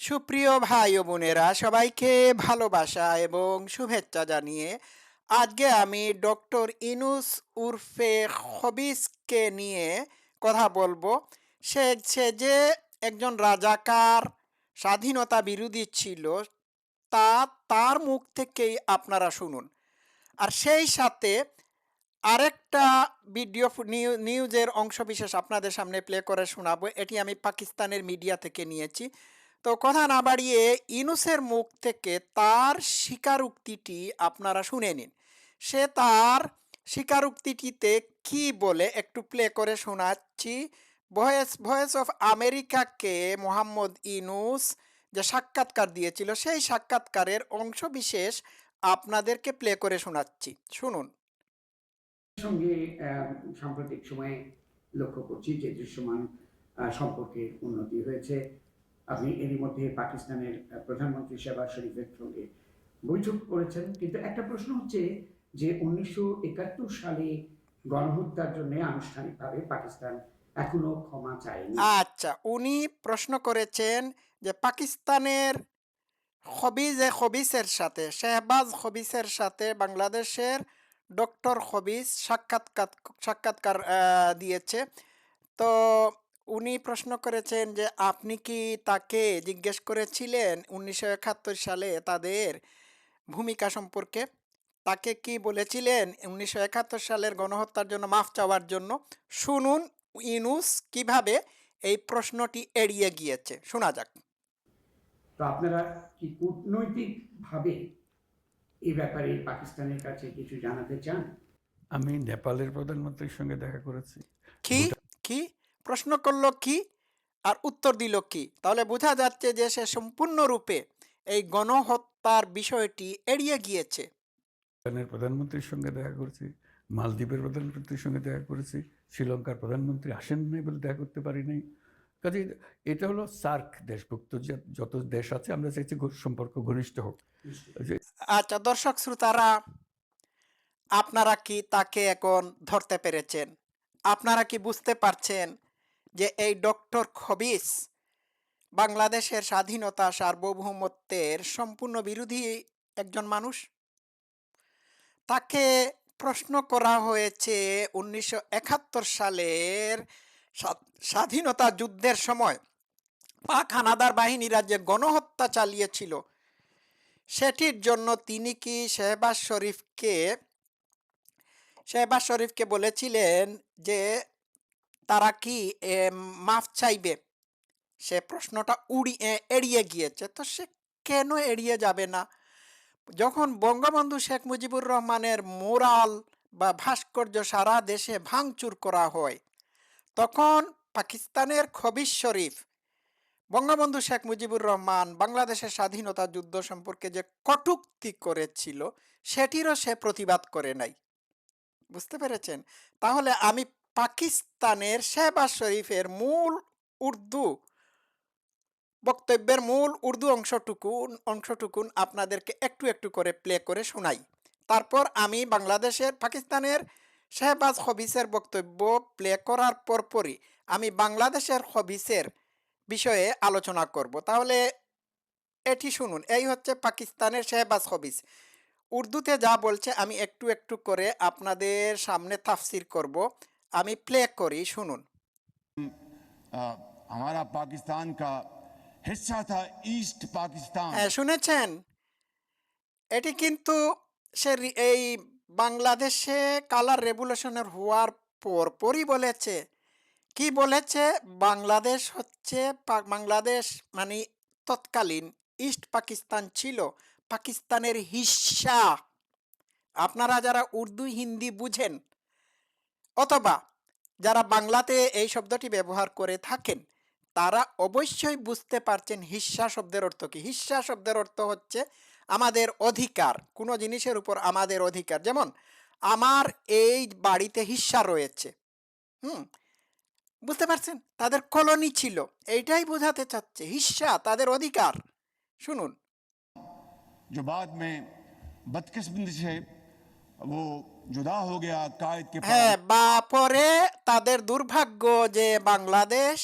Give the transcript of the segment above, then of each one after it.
সুপ্রিয় ভাই ও বোনেরা, সবাইকে ভালোবাসা এবং শুভেচ্ছা জানিয়ে আজকে আমি ডক্টর ইনুস উরফে খবিসকে নিয়ে কথা বলব। সে সে যে একজন রাজাকার, স্বাধীনতা বিরোধী ছিল, তা তার মুখ থেকেই আপনারা শুনুন। আর সেই সাথে আরেকটা ভিডিও নিউজের অংশবিশেষ আপনাদের সামনে প্লে করে শোনাবো। এটি আমি পাকিস্তানের মিডিয়া থেকে নিয়েছি। তো কথা না বাড়িয়ে ইনুসের মুখ থেকে তার স্বীকারোক্তিটি আপনারা শুনে নিন। সে তার স্বীকারোক্তিটিতে কি বলে একটু প্লে করে শোনাচ্ছি। ভয়েস ভয়েস অফ আমেরিকাকে মোহাম্মদ ইনুস যে সাক্ষাৎকার দিয়েছিল, সেই সাক্ষাৎকারের অংশ বিশেষ আপনাদেরকে প্লে করে শোনাচ্ছি। শুনুন। সঙ্গে সাম্প্রতিক সময়ে লক্ষ্য করছি যে দৃশ্যমান সম্পর্কের উন্নতি হয়েছে। আপনি এরই মধ্যে পাকিস্তানের প্রধানমন্ত্রী শেবাজ শরীফের সঙ্গে বৈঠক করেছেন। কিন্তু একটা প্রশ্ন হচ্ছে যে উনিশশো একাত্তর সালে গণহত্যার জন্য আনুষ্ঠানিকভাবে পাকিস্তান এখনও ক্ষমা চায়নি। আচ্ছা উনি প্রশ্ন করেছেন যে পাকিস্তানের খবিজে খবিসের সাথে, শেহবাজ খবিসের সাথে বাংলাদেশের ডক্টর খবিস সাক্ষাৎকার সাক্ষাৎকার দিয়েছে। তো উনি প্রশ্ন করেছেন যে আপনি কি তাকে জিজ্ঞেস করেছিলেন উনিশশো একাত্তর সালে তাদের ভূমিকা সম্পর্কে? তাকে কি বলেছিলেন উনিশশো একাত্তর সালের গণহত্যার জন্য মাফ চাওয়ার জন্য? শুনুন ইনুস কীভাবে এই প্রশ্নটি এড়িয়ে গিয়েছে। শোনা যাক। তো আপনারা কি কূটনৈতিক ভাবে এই ব্যাপারে পাকিস্তানের কাছে কিছু জানাতে চান? আমি নেপালের প্রধানমন্ত্রীর সঙ্গে দেখা করেছি। কি? কি? প্রশ্ন করল কি আর উত্তর দিল কি? তাহলে বোঝা যাচ্ছে যে সে সম্পূর্ণরূপে এই গণহত্যার বিষয়টি এড়িয়ে গিয়েছে। প্রধানমন্ত্রীর সঙ্গে দেখা করেছি মালদ্বীপের প্রধানমন্ত্রীর সঙ্গে দেখা করেছি শ্রীলঙ্কার প্রধানমন্ত্রী আসেন নাই বলে দেখা করতে পারি নাই। কাজে এটা হলো সার্ক দেশভুক্ত যত দেশ আছে আমরা চাইছি সম্পর্ক ঘনিষ্ঠ হোক। আচ্ছা দর্শক শ্রোতারা আপনারা কি তাকে এখন ধরতে পেরেছেন? আপনারা কি বুঝতে পারছেন যে এই ডক্টর খবিস বাংলাদেশের স্বাধীনতা সার্বভৌমত্বের সম্পূর্ণ বিরোধী একজন মানুষ? তাকে প্রশ্ন করা হয়েছে উনিশশো একাত্তর সালের স্বাধীনতা যুদ্ধের সময়। পাক হানাদার বাহিনীরা যে গণহত্যা চালিয়েছিল, সেটির জন্য তিনি কি শেহবাজ শরীফকে শেহবাজ শরীফকে বলেছিলেন যে তারা কি মাফ চাইবে? সে প্রশ্নটা উড়িয়ে এড়িয়ে গিয়েছে। তো সে কেন এড়িয়ে যাবে না? যখন বঙ্গবন্ধু শেখ মুজিবুর রহমানের মোরাল বা ভাস্কর্য সারা দেশে ভাঙচুর করা হয়, তখন পাকিস্তানের খবিজ শরীফ, বঙ্গবন্ধু শেখ মুজিবুর রহমান বাংলাদেশের স্বাধীনতা যুদ্ধ সম্পর্কে যে কটুক্তি করেছিল, সেটিরও সে প্রতিবাদ করে নাই। বুঝতে পেরেছেন? তাহলে আমি পাকিস্তানের শেহবাজ শরীফের মূল উর্দু বক্তব্যের মূল উর্দু অংশটুকুন অংশটুকুন আপনাদেরকে একটু একটু করে প্লে করে শোনাই। তারপর আমি বাংলাদেশের, পাকিস্তানের শেহবাজ হবিসের বক্তব্য প্লে করার পরপরই আমি বাংলাদেশের হবিসের বিষয়ে আলোচনা করব। তাহলে এটি শুনুন, এই হচ্ছে পাকিস্তানের শেহবাজ হবিস উর্দুতে যা বলছে আমি একটু একটু করে আপনাদের সামনে তাফসির করব। আমি প্লে করি শুনুন अ, हमारा पाकिस्तान का हिस्सा था ईस्ट पाकिस्तान হ্যাঁ শুনেছেন এটি কিন্তু সে রি- এই বাংলাদেশে কালার রেভুলেশনের হওয়ার পরপরই বলেছে কি বলেছে বাংলাদেশ হচ্ছে পা- বাংলাদেশ মানে তৎকালীন ইস্ট পাকিস্তান ছিল পাকিস্তানের হিস্সা আপনারা যারা উর্দু হিন্দি বুঝেন অথবা যারা বাংলাতে এই শব্দটি ব্যবহার করে থাকেন তারা অবশ্যই বুঝতে পারছেন হিস্সা শব্দের অর্থ কি হিস্সা শব্দের অর্থ হচ্ছে আমাদের অধিকার কোনো জিনিসের উপর আমাদের অধিকার যেমন আমার এই বাড়িতে হিস্সা রয়েছে হুম বুঝতে পারছেন তাদের কলোনি ছিল এইটাই বোঝাতে চাচ্ছে হিস্সা তাদের অধিকার শুনুন जो बाद में बदकिस्मती से वो হ্যাঁ বা পরে তাদের দুর্ভাগ্য যে বাংলাদেশ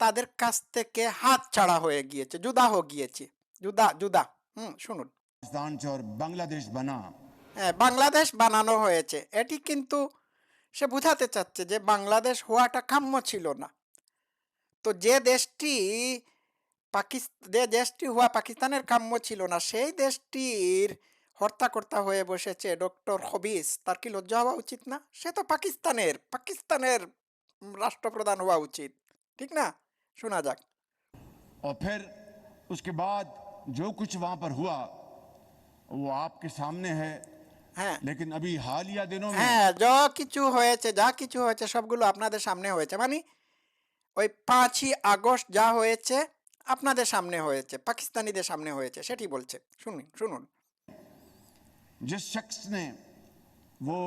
তাদের কাছ থেকে হাত ছাড়া হয়ে গিয়েছে জুদা হয়ে গিয়েছে জুদা জুদা হুম শুনুন। বাংলাদেশ বানা। হ্যাঁ বাংলাদেশ বানানো হয়েছে। এটি কিন্তু সে বোঝাতে চাচ্ছে যে বাংলাদেশ হওয়াটা কাম্য ছিল না। তো যে দেশটি পাকিস্তান যে দেশটি হওয়া পাকিস্তানের কাম্য ছিল না সেই দেশটির হর্তাকর্তা হয়ে বসেছে ডক্টর হবিস তার কি লজ্জা হওয়া উচিত না সে তো পাকিস্তানের পাকিস্তানের উম, রাষ্ট্রপ্রধান হওয়া উচিত ঠিক না শোনা যাক और फिर उसके बाद जो कुछ वहां पर हुआ वो आपके सामने है হ্যাঁ लेकिन अभी हालिया दिनों में হ্যাঁ যা কিছু হয়েছে যা কিছু হয়েছে সবগুলো আপনাদের সামনে হয়েছে মানে ওই পাঁচই আগস্ট যা হয়েছে আপনাদের সামনে হয়েছে পাকিস্তানিদের সামনে হয়েছে সেটি বলছে শুনুন শুনুন जिस शख्स ने वो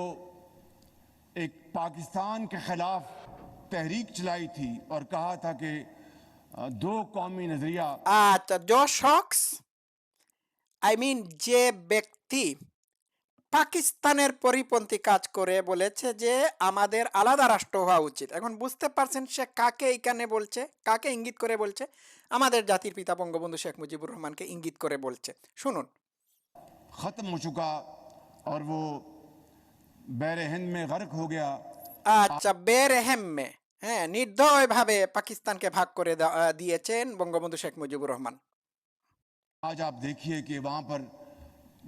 एक पाकिस्तान के खिलाफ तहरीक चलाई थी और कहा था कि अ, दो कौमी नजरिया আচ্ছা জো শক্স আই মিন যে ব্যক্তি পাকিস্তানের পরিপন্থী কাজ করে বলেছে যে আমাদের আলাদা রাষ্ট্র হওয়া উচিত এখন বুঝতে পারছেন সে কাকে এইখানে বলছে কাকে ইঙ্গিত করে বলছে আমাদের জাতির পিতা বঙ্গবন্ধু শেখ মুজিবুর রহমানকে ইঙ্গিত করে বলছে শুনুন ख़त्म हो चुका और वो बैर हिंद में गर्क हो गया আচ্ছা বেরেহেম্মে হ্যাঁ নির্দয়ভাবে পাকিস্তানকে ভাগ করে দে- আহ, দিয়েছেন বঙ্গবন্ধু শেখ মুজিবুর রহমান आज आप देखिए कि वहाँ पर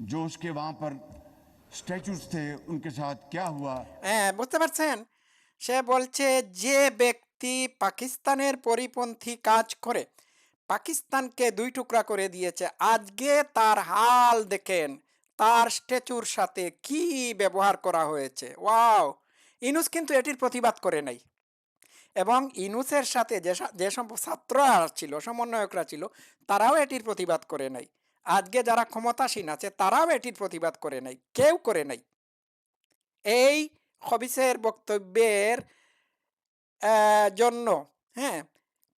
जो उसके वहाँ पर स्टैचूज थे उनके साथ क्या हुआ হ্যাঁ বুঝতে পারছেন সে বলছে যে ব্যক্তি পাকিস্তানের পরিপন্থী কাজ করে পাকিস্তানকে দুই টুকরা করে দিয়েছে। আজকে তার হাল দেখেন, তার স্ট্যাচুর সাথে কি ব্যবহার করা হয়েছে। ওয়াও! ইনুস কিন্তু এটির প্রতিবাদ করে নাই। এবং ইনুসের সাথে যে যে ছাত্ররা ছিল, সমন্বয়করা ছিল, তারাও এটির প্রতিবাদ করে নাই। আজকে যারা ক্ষমতাসীন আছে, তারাও এটির প্রতিবাদ করে নাই, কেউ করে নাই। এই খবিসের বক্তব্যের জন্য হ্যাঁ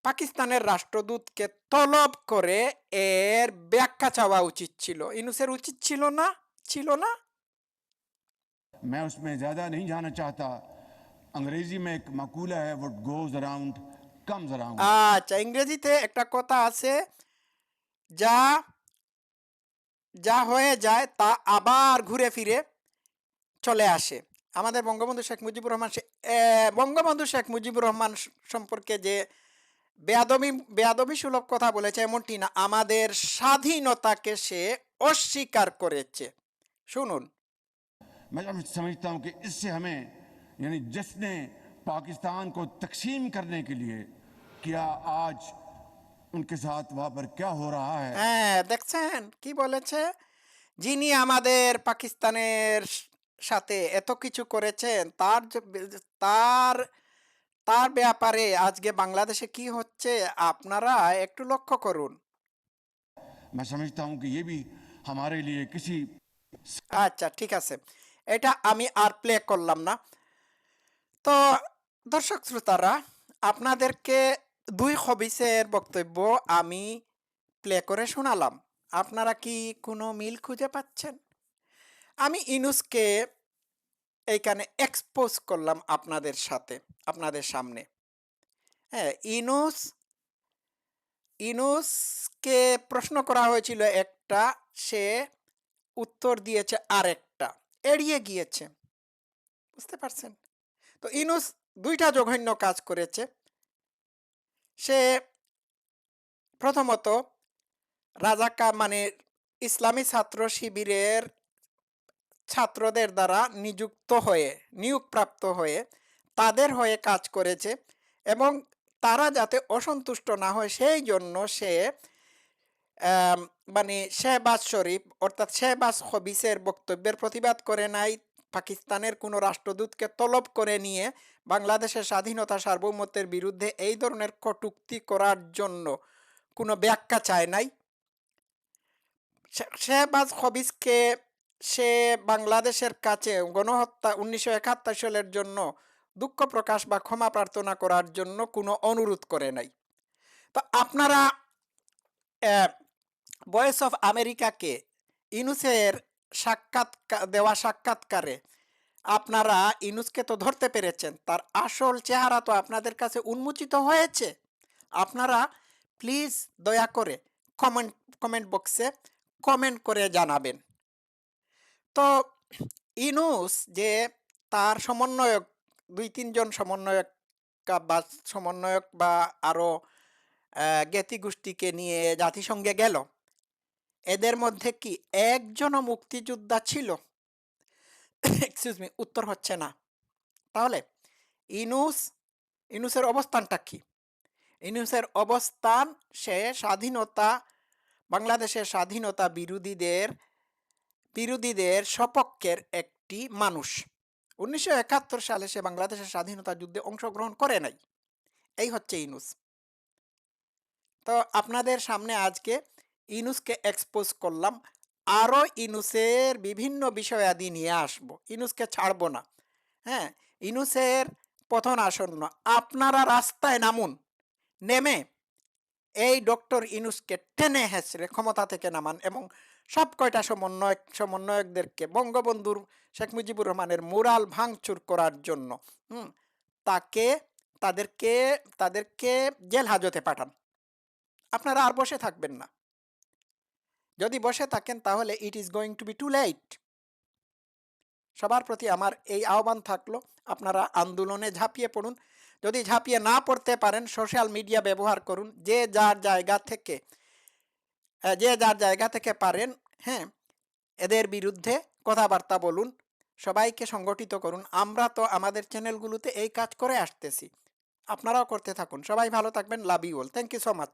পাকিস্তানের রাষ্ট্রদূতকে তলব করে এর ব্যাখ্যা চাওয়া উচিত ছিল ইনুসের উচিত ছিল না ছিল না मैं उसमें ज़्यादा नहीं जाना चाहता अंग्रेजी में एक मकूला है वो गोज अराउंड कम्स अराउंड আচ্ছা ইংরেজিতে একটা কথা আছে যা যা হয়ে যায় তা আবার ঘুরে ফিরে চলে আসে আমাদের বঙ্গবন্ধু শেখ মুজিবুর রহমান সে- এ, বঙ্গবন্ধু শেখ মুজিবুর রহমান স- সম্পর্কে যে বেয়াদবি বেয়াদবি সুলভ কথা বলেছে এমনটি না আমাদের স্বাধীনতাকে সে অস্বীকার করেছে শুনুন मैं समझता हूँ कि इससे हमें यानी जिसने पाकिस्तान को तकसीम करने के लिए क्या आज उनके साथ वहाँ पर क्या हो रहा है হ্যাঁ দেখছেন কি বলেছে যিনি আমাদের পাকিস্তানের স- সাথে এত কিছু করেছেন তার যে- তার তার ব্যাপারে আজকে বাংলাদেশে কি হচ্ছে আপনারা একটু লক্ষ্য করুন मैं समझता हूँ कि ये भी हमारे लिए किसी আচ্ছা ঠিক আছে এটা আমি আর প্লে করলাম না তো দর্শক শ্রোতারা আপনাদেরকে দুই হবিসের বক্তব্য আমি প্লে করে শোনালাম আপনারা কি কোনো মিল খুঁজে পাচ্ছেন আমি ইনুসকে এইখানে এক্সপোজ করলাম আপনাদের সাথে, আপনাদের সামনে। হ্যাঁ ইনুস, ইনুসকে প্রশ্ন করা হয়েছিল একটা, সে উত্তর দিয়েছে আরেকটা, এড়িয়ে গিয়েছে। বুঝতে পারছেন? তো ইনুস দুইটা জঘন্য কাজ করেছে। সে প্রথমত রাজাকা মানে ইসলামী ছাত্র শিবিরের ছাত্রদের দ্বারা নিযুক্ত হয়ে, নিয়োগপ্রাপ্ত হয়ে তাদের হয়ে কাজ করেছে এবং তারা যাতে অসন্তুষ্ট না হয় সেই জন্য সে মানে শেহবাজ শরীফ অর্থাৎ শেহবাজ হবিসের বক্তব্যের প্রতিবাদ করে নাই, পাকিস্তানের কোনো রাষ্ট্রদূতকে তলব করে নিয়ে বাংলাদেশের স্বাধীনতা সার্বভৌমত্বের বিরুদ্ধে এই ধরনের কটুক্তি করার জন্য কোনো ব্যাখ্যা চায় নাই। শেহবাজ হবিসকে সে বাংলাদেশের কাছে গণহত্যা উনিশশো একাত্তর সালের জন্য দুঃখ প্রকাশ বা ক্ষমা প্রার্থনা করার জন্য কোনো অনুরোধ করে নাই। তো আপনারা ভয়েস অফ আমেরিকাকে ইনুসের সাক্ষাৎ, দেওয়া সাক্ষাৎকারে আপনারা ইনুসকে তো ধরতে পেরেছেন, তার আসল চেহারা তো আপনাদের কাছে উন্মোচিত হয়েছে। আপনারা প্লিজ দয়া করে কমেন্ট কমেন্ট বক্সে কমেন্ট করে জানাবেন। তো ইনুস যে তার সমন্বয়ক, দুই তিনজন সমন্বয়ক বা সমন্বয়ক বা আরও জ্ঞাতি গোষ্ঠীকে নিয়ে জাতিসংঘে গেল। এদের মধ্যে কি একজনও মুক্তিযোদ্ধা ছিল? এক্সকিউজ মি, উত্তর হচ্ছে না। তাহলে ইনুস, ইনুসের অবস্থানটা কি? ইনুসের অবস্থান, সে স্বাধীনতা, বাংলাদেশের স্বাধীনতা বিরোধীদের বিরোধীদের সপক্ষের একটি মানুষ। উনিশশো একাত্তর সালে সে বাংলাদেশের স্বাধীনতা যুদ্ধে অংশগ্রহণ করে নাই। এই হচ্ছে ইনুস তো আপনাদের সামনে আজকে ইনুসকে এক্সপোজ করলাম। আরও ইনুসের বিভিন্ন বিষয়াদি নিয়ে আসব। ইনুসকে ছাড়ব না। হ্যাঁ ইনুসের পতন আসন্ন, আপনারা রাস্তায় নামুন, নেমে। এই ডক্টর ইনুসকে টেনে হেসড়ে ক্ষমতা থেকে নামান এবং সব কয়টা সমন্বয়ক, সমন্বয়কদেরকে বঙ্গবন্ধুর শেখ মুজিবুর রহমানের মুরাল ভাঙচুর করার জন্য, হুম, তাকে, তাদেরকে তাদেরকে জেল হাজতে পাঠান। আপনারা আর বসে থাকবেন না। যদি বসে থাকেন তাহলে it is going to be too late সবার প্রতি আমার এই আহ্বান থাকল, আপনারা আন্দোলনে ঝাঁপিয়ে পড়ুন। যদি ঝাঁপিয়ে না পড়তে পারেন সোশ্যাল মিডিয়া ব্যবহার করুন, যে যার জায়গা থেকে আহ, যে যার জায়গা থেকে পারেন হ্যাঁ এদের বিরুদ্ধে কথাবার্তা বলুন সবাইকে সংগঠিত করুন। আমরা তো আমাদের চ্যানেলগুলোতে এই কাজ করে আসতেছি। আপনারাও করতে থাকুন। সবাই ভালো থাকবেন। Love you all thank you so much